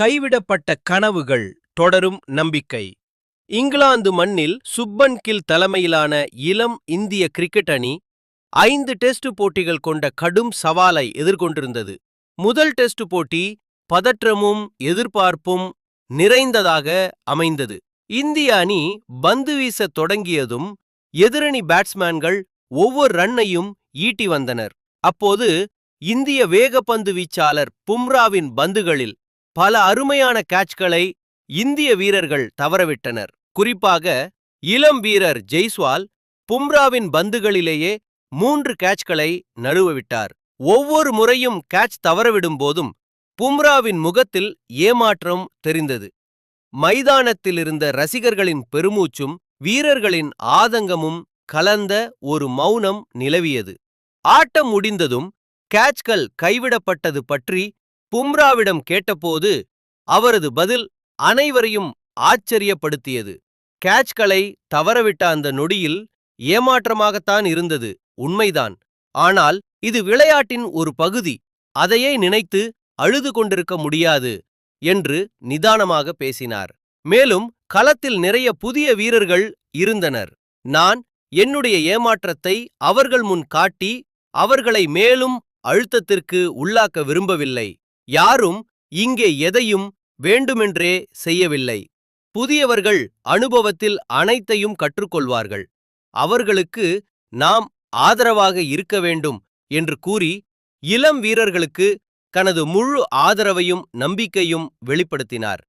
கைவிடப்பட்ட கனவுகள் தொடரும் நம்பிக்கை. இங்கிலாந்து மண்ணில் சுப்பன் கில் தலைமையிலான இளம் இந்திய கிரிக்கெட் அணி ஐந்து டெஸ்ட் போட்டிகள் கொண்ட கடும் சவாலை எதிர்கொண்டிருந்தது. முதல் டெஸ்ட் போட்டி பதற்றமும் எதிர்பார்ப்பும் நிறைந்ததாக அமைந்தது. இந்திய அணி பந்து வீசத் தொடங்கியதும் எதிரணி பேட்ஸ்மேன்கள் ஒவ்வொரு ரன்னையும் ஈட்டி வந்தனர். அப்போது இந்திய வேகப்பந்து வீச்சாளர் பும்ராவின் பந்துகளில் பல அருமையான கேட்ச்களை இந்திய வீரர்கள் தவறவிட்டனர். குறிப்பாக இளம் வீரர் ஜெய்ஸ்வால் பும்ராவின் பந்துகளிலேயே மூன்று கேட்ச்களை நழுவவிட்டார். ஒவ்வொரு முறையும் கேட்ச் தவறவிடும் போதும் பும்ராவின் முகத்தில் ஏமாற்றம் தெரிந்தது. மைதானத்தில் இருந்த ரசிகர்களின் பெருமூச்சும் வீரர்களின் ஆதங்கமும் கலந்த ஒரு மௌனம் நிலவியது. ஆட்டம் முடிந்ததும் கேட்ச்கள் கைவிடப்பட்டது பற்றி பும்ராவிடம் கேட்டபோது அவரது பதில் அனைவரையும் ஆச்சரியப்படுத்தியது. கேட்ச்களை தவறவிட்ட அந்த நொடியில் ஏமாற்றமாகத்தான் இருந்தது உண்மைதான். ஆனால் இது விளையாட்டின் ஒரு பகுதி அதையே நினைத்து அழுது கொண்டிருக்க முடியாது என்று நிதானமாக பேசினார். மேலும் களத்தில் நிறைய புதிய வீரர்கள் இருந்தனர். நான் என்னுடைய ஏமாற்றத்தை அவர்கள் முன் காட்டி அவர்களை மேலும் அழுத்தத்திற்கு உள்ளாக்க விரும்பவில்லை. யாரும் இங்கே எதையும் வேண்டுமென்றே செய்யவில்லை. புதியவர்கள் அனுபவத்தில் அனைத்தையும் கற்றுக்கொள்வார்கள். அவர்களுக்கு நாம் ஆதரவாக இருக்க வேண்டும் என்று கூறி இளம் வீரர்களுக்கு தனது முழு ஆதரவையும் நம்பிக்கையும் வெளிப்படுத்தினார்.